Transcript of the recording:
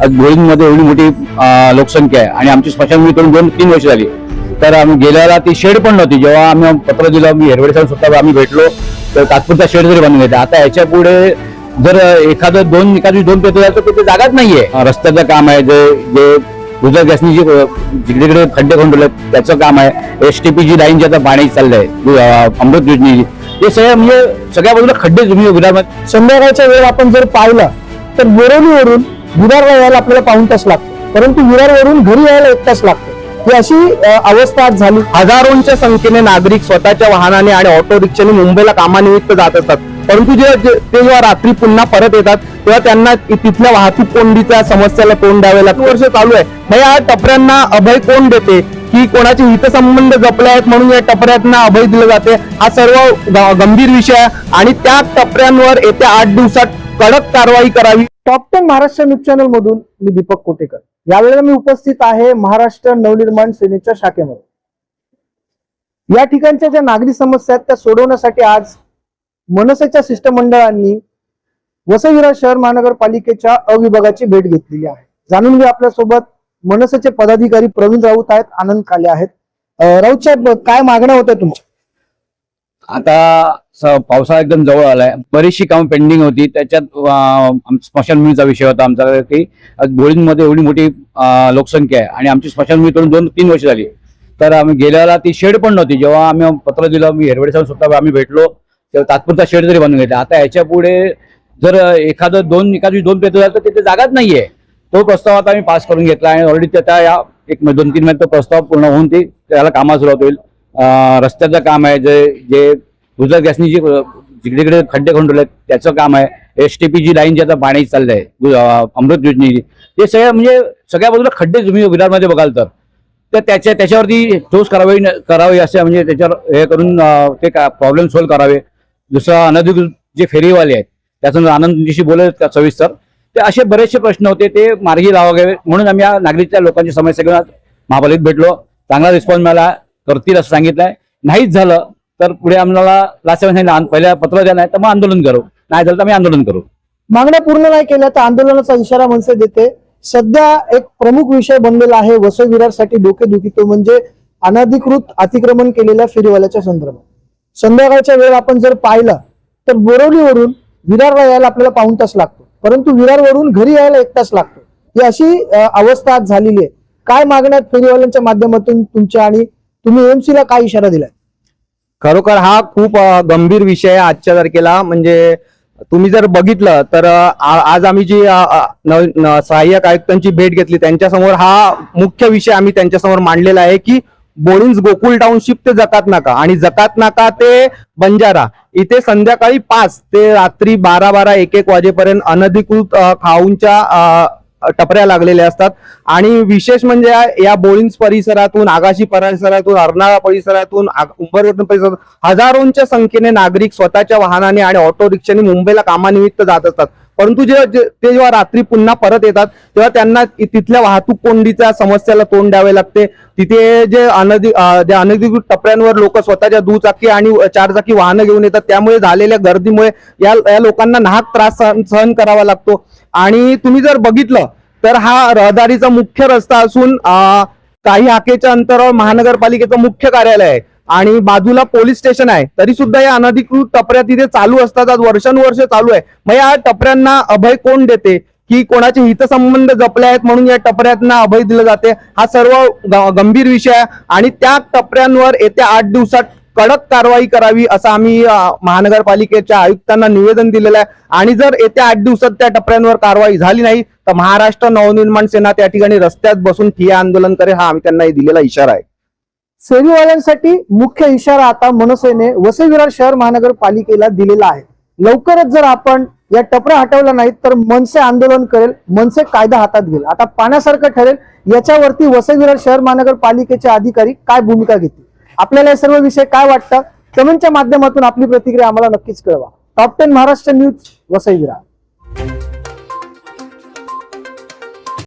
मध्ये एवढी मोठी लोकसंख्या आहे. आणि आमची स्मशानभूमी करून दोन तीन वर्ष झाली. तर आम्ही गेल्याला ती शेड पण नव्हती. जेव्हा आम्ही पत्र दिलं मी हेरवडे साहेब स्वतः आम्ही भेटलो तर तात्पुरता शेड जरी बांधून घेतला. आता याच्यापुढे जर एखादं दोन एखादी दोन पेपर झालं तर तिथे जागाच नाहीये. रस्त्याचं काम आहे जे जे गुजरात गॅसनी जी जिकडे जिकडे खड्डे खोंडले त्याचं काम आहे. S T P G line जी आता पाणी चाललंय अमृत योजनेची. हे सगळं म्हणजे सगळ्या बाजूला खड्डे तुम्ही गुजरात संध्याकाळच्या वेळ आपण जर पाहिला तर बोरवलीवरून विरारला यायला आपल्याला पाऊण तास लागतो. परंतु विरारवरून घरी यायला एक तास लागतो. ही अशी अवस्था आज झाली. हजारोंच्या संख्येने नागरिक स्वतःच्या वाहनाने आणि ऑटो रिक्षाने मुंबईला कामानिमित्त जात असतात. परंतु जे जे- ते जेव्हा रात्री पुन्हा परत येतात तेव्हा त्यांना तिथल्या वाहतूक कोंडीच्या समस्याला तोंड द्यावे लागतं. वर्ष चालू आहे. मग या टपऱ्यांना अभय कोण देते? की कोणाचे हितसंबंध जपले आहेत म्हणून या टपऱ्यांना अभय दिलं जाते? हा सर्व गंभीर विषय आहे. आणि त्या टपऱ्यांवर येत्या आठ दिवसात कडक कारवाई करावी. Top ten Maharashtra news channel मधून मी दीपक कोटेकर. यावेळेला मी उपस्थित आहे महाराष्ट्र नवनिर्माण सेनेच्या शाखेमध्ये. या ठिकाणच्या ज्या नागरी समस्या आहेत त्या सोडवण्यासाठी आज मनसेच्या शिष्टमंडळांनी वसईविरार शहर महानगरपालिकेच्या अविभागाची भेट घेतलेली आहे. जाणून घेऊ आपल्यासोबत मनसेचे पदाधिकारी प्रवीण राऊत आहेत आनंद काले आहेत. राऊत साहेब काय मागण्या होत्या तुमच्या? आता पावसाळा एकदम जवळ आलाय. बरीचशी कामं पेंडिंग होती. त्याच्यात स्मशानभूमीचा विषय होता आमचा की गोळींमध्ये एवढी मोठी लोकसंख्या आहे. आणि आमची स्मशानभूमी करून दोन तीन वर्ष झाली. तर आम्ही गेल्याला ती शेड पण नव्हती. जेव्हा आम्ही पत्र दिलं मी हेरवडे साहेब स्वतः आम्ही भेटलो तेव्हा तात्पुरता शेड जरी बांधून घेतला. आता याच्यापुढे जर एखादं दोन एखादी दोन पेट्रोल झालं तर तिथे जागाच नाहीये. तो प्रस्ताव आता आम्ही पास करून घेतला आणि ऑलरेडी त्याचा या एक दोन तीन महिन्यात तो प्रस्ताव पूर्ण होऊन ती त्याला कामाला सुरुवात होईल. रस्त्याचं काम आहे जे जे गुजरात गॅसनी जी जिकडे जिकडे खड्डे खंडवले त्याचं काम आहे. S T P G line जी आता पाणी चाललंय आहे अमृत योजनेची ते सगळ्या म्हणजे सगळ्या बाजूला खड्डे तुम्ही विरारमध्ये बघाल तर. तर त्याच्या त्याच्यावरती ठोस कारवाई न- करावी असे म्हणजे त्याच्यावर हे करून ते ते प्रॉब्लेम सॉल्व्ह करावे. दुसरं अनधिकृत जे फेरीवाले आहेत त्याचं आनंदजीशी बोलत का सविस्तर. ते असे बरेचसे प्रश्न होते ते मार्गी लावावे म्हणून आम्ही या नागरिकच्या लोकांची समस्या घेऊन महापालिकेत भेटलो. चांगला रिस्पॉन्स मिळाला करतील असं सांगितलंय. नाहीच झालं तर पुढे आम्हाला लास्ट पहिल्या पत्र द्या नाही तर मग आंदोलन करू. नाही झालं तर आम्ही आंदोलन करू. मागण्या पूर्ण नाही केल्या तर आंदोलनाचा इशारा मनसे देते. सध्या एक प्रमुख विषय बनलेला आहे वसई विरारसाठी डोकेदुखी तो म्हणजे अनधिकृत अतिक्रमण केलेल्या फेरीवाल्याच्या संदर्भात. संध्याकाळच्या वेळ आपण जर पाहिला तर बोरवलीवरून विरारला यायला आपल्याला पाऊण तास लागतो. परंतु विरारवरून घरी यायला एक तास लागतो. ही अशी अवस्था आज झालेली आहे. काय मागण्यात फेरीवाल्यांच्या माध्यमातून तुमच्या आणि तुम्ही एमसीला काय इशारा दिलाय? खरोखर हा खूप गंभीर विषय आहे आजच्या तारखेला. म्हणजे तुम्ही जर बघितलं तर आज आम्ही जी न- सहाय्यक आयुक्तांची भेट घेतली त्यांच्यासमोर हा मुख्य विषय आम्ही त्यांच्यासमोर मांडलेला आहे की बोरिन्स गोकुल टाउनशिप ते जकात नाका. आणि जकात नाका ते बंजारा. इथे संध्याकाळी पाच ते रात्री बारा बारा एक एक वाजेपर्यंत अनधिकृत खाऊनच्या खाऊंच्या टपऱ्या लागलेल्या असतात. आणि विशेष म्हणजे या- बोळींज परिसरातून आगाशी परिसरातून अर्नाळा परिसरातून आग- परिसरातून हजारोंच्या संख्येने नागरिक स्वतःच्या वाहनाने आणि ऑटो रिक्षाने मुंबईला कामानिमित्त जात असतात. परंतु जेव्हा जे- ते जेव्हा रात्री पुन्हा परत येतात तेव्हा त्यांना तिथल्या वाहतूक कोंडीच्या समस्याला तोंड द्यावे लागते. तिथे जे अनधि जे अनधिकृत टपऱ्यांवर लोक स्वतःच्या दुचाकी आणि चारचाकी वाहनं घेऊन येतात. त्यामुळे झालेल्या गर्दीमुळे या या लोकांना नाहक त्रास सहन सहन करावा लागतो. आणि तुम्ही जर बघितलं तर हा रहदारीचा मुख्य रस्ता असून काही हाकेच्या अंतरावर महानगरपालिकेचं मुख्य कार्यालय आहे आणि बाजूला पोलीस स्टेशन आहे. तरी सुद्धा या अनधिकृत टपऱ्या तिथे चालू असतात. आज वर्षानुवर्ष चालू आहे. मग या टपऱ्यांना अभय कोण देते? की कोणाचे हितसंबंध जपले आहेत म्हणून या टपऱ्यांना अभय दिलं जाते? हा सर्व गंभीर विषय आहे. आणि त्या टपऱ्यांवर येत्या आठ दिवसात कडक कारवाई करावी असं आम्ही महानगरपालिकेच्या आयुक्तांना निवेदन दिलेलं आहे. आणि जर येत्या आठ दिवसात त्या टप्प्यांवर कारवाई झाली नाही तर महाराष्ट्र नवनिर्माण सेना त्या ठिकाणी रस्त्यात बसून ठिया आंदोलन करेल हा आम्ही त्यांना दिलेला इशारा आहे. फेरीवाल्यांसाठी मुख्य इशारा आता मनसेने वसई विरार शहर महानगरपालिकेला दिलेला आहे. लवकरच जर आपण या टपऱ्या हटवल्या नाहीत तर मनसे आंदोलन करेल मनसे कायदा हातात घेईल. आता पाण्यासारखं ठरेल याच्यावरती वसई विरार शहर महानगरपालिकेचे अधिकारी काय भूमिका घेतील? आपल्याला हे सर्व विषय काय वाटतं? कमेंटच्या माध्यमातून आपली प्रतिक्रिया आम्हाला नक्कीच कळवा. Top ten Maharashtra news Vasai Virar